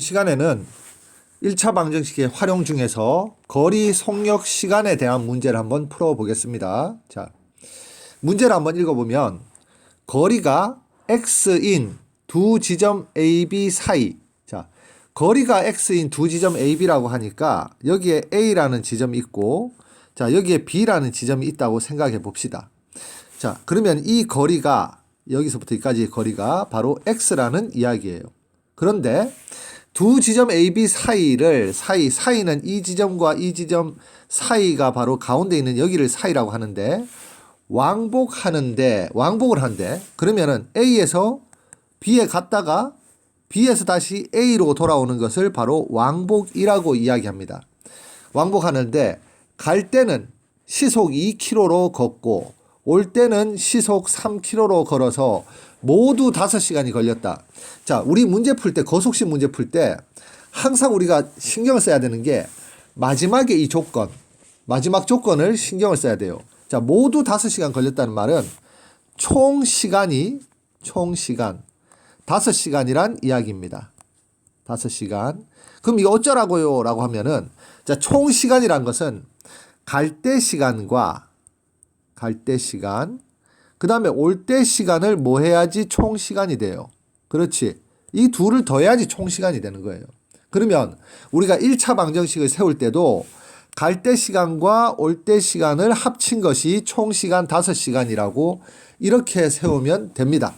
시간에는 1차 방정식의 활용 중에서 거리 속력 시간에 대한 문제를 한번 풀어보겠습니다. 자, 문제를 한번 읽어보면 거리가 x인 두 지점 AB 사이. 자, 거리가 x인 두 지점 AB라고 하니까 여기에 A라는 지점이 있고, 자, 여기에 B라는 지점이 있다고 생각해 봅시다. 자, 그러면 이 거리가 여기서부터 여기까지의 거리가 바로 x라는 이야기예요. 그런데 두 지점 AB 사이를 사이 사이는 이 지점과 이 지점 사이가 바로 가운데 있는 여기를 사이라고 하는데 왕복하는데 왕복을 한대 그러면은 A에서 B에 갔다가 B에서 다시 A로 돌아오는 것을 바로 왕복이라고 이야기합니다. 왕복하는데 갈 때는 시속 2km로 걷고 올 때는 시속 3km로 걸어서 모두 5시간이 걸렸다. 자, 우리 문제 풀 때, 거속식 문제 풀 때 항상 우리가 신경을 써야 되는 게 마지막에 이 조건, 마지막 조건을 신경을 써야 돼요. 자, 모두 5시간 걸렸다는 말은 총 시간이, 총 시간, 5시간이란 이야기입니다. 5시간. 그럼 이거 어쩌라고요? 라고 하면은, 자, 총 시간이란 것은 갈 때 시간과 갈 때 시간, 그 다음에 올 때 시간을 뭐 해야지 총 시간이 돼요. 그렇지. 이 둘을 더해야지 총 시간이 되는 거예요. 그러면 우리가 1차 방정식을 세울 때도 갈 때 시간과 올 때 시간을 합친 것이 총 시간 5시간이라고 이렇게 세우면 됩니다.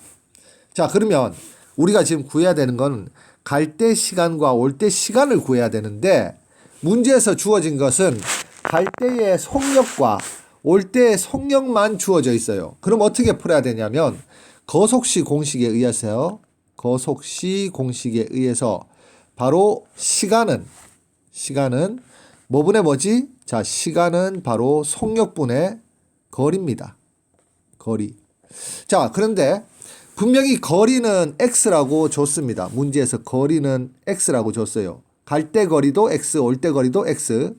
자, 그러면 우리가 지금 구해야 되는 건 갈 때 시간과 올 때 시간을 구해야 되는데 문제에서 주어진 것은 갈 때의 속력과 올 때의 속력만 주어져 있어요. 그럼 어떻게 풀어야 되냐면 거속시 공식에 의해서요. 거속시 공식에 의해서 바로 시간은 시간은 뭐분의 뭐지? 자, 시간은 바로 속력분의 거리입니다. 거리. 자, 그런데 분명히 거리는 x라고 줬습니다. 문제에서 거리는 x라고 줬어요. 갈 때 거리도 x, 올 때 거리도 x.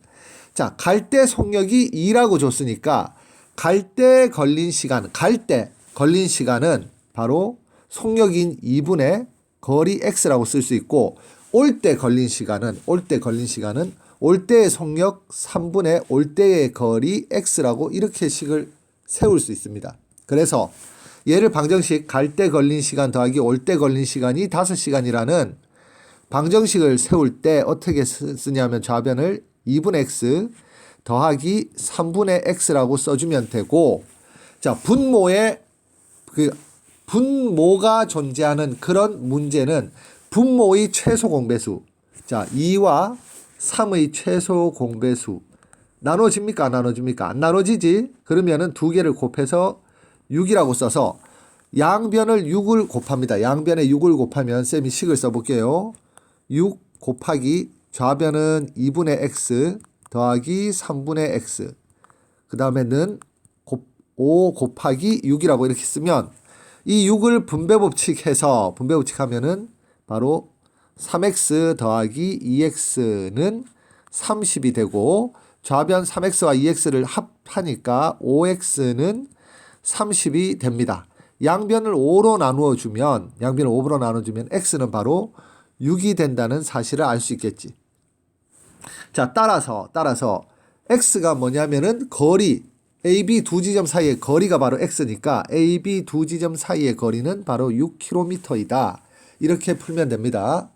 자, 갈 때 속력이 2라고 줬으니까 갈 때 걸린 시간, 갈 때 걸린 시간은 바로 속력인 2분의 거리 x라고 쓸 수 있고 올 때 걸린 시간은 올 때 걸린 시간은 올 때의 속력 3분의 올 때의 거리 x라고 이렇게 식을 세울 수 있습니다. 그래서 얘를 방정식 갈 때 걸린 시간 더하기 올 때 걸린 시간이 5시간이라는 방정식을 세울 때 어떻게 쓰- 쓰냐면 좌변을 2분의 x 더하기 3분의 x라고 써주면 되고 자 분모의 그 분모가 존재하는 그런 문제는 분모의 최소 공배수 자 2와 3의 최소 공배수 나눠집니까? 안 나눠집니까? 안 나눠지지? 그러면은 두 개를 곱해서 6이라고 써서 양변을 6을 곱합니다. 양변에 6을 곱하면 쌤이 식을 써볼게요. 6 곱하기 좌변은 2분의 x 더하기 3분의 x 그 다음에는 5 곱하기 6이라고 이렇게 쓰면 이 6을 분배법칙 해서 분배법칙 하면은 바로 3x 더하기 2x는 30이 되고 좌변 3x와 2x를 합하니까 5x는 30이 됩니다. 양변을 5로 나누어 주면 양변을 5로 나눠 주면 x는 바로 6이 된다는 사실을 알 수 있겠지. 자, 따라서 따라서 x가 뭐냐면은 거리 AB 두 지점 사이의 거리가 바로 x니까 AB 두 지점 사이의 거리는 바로 6km이다. 이렇게 풀면 됩니다.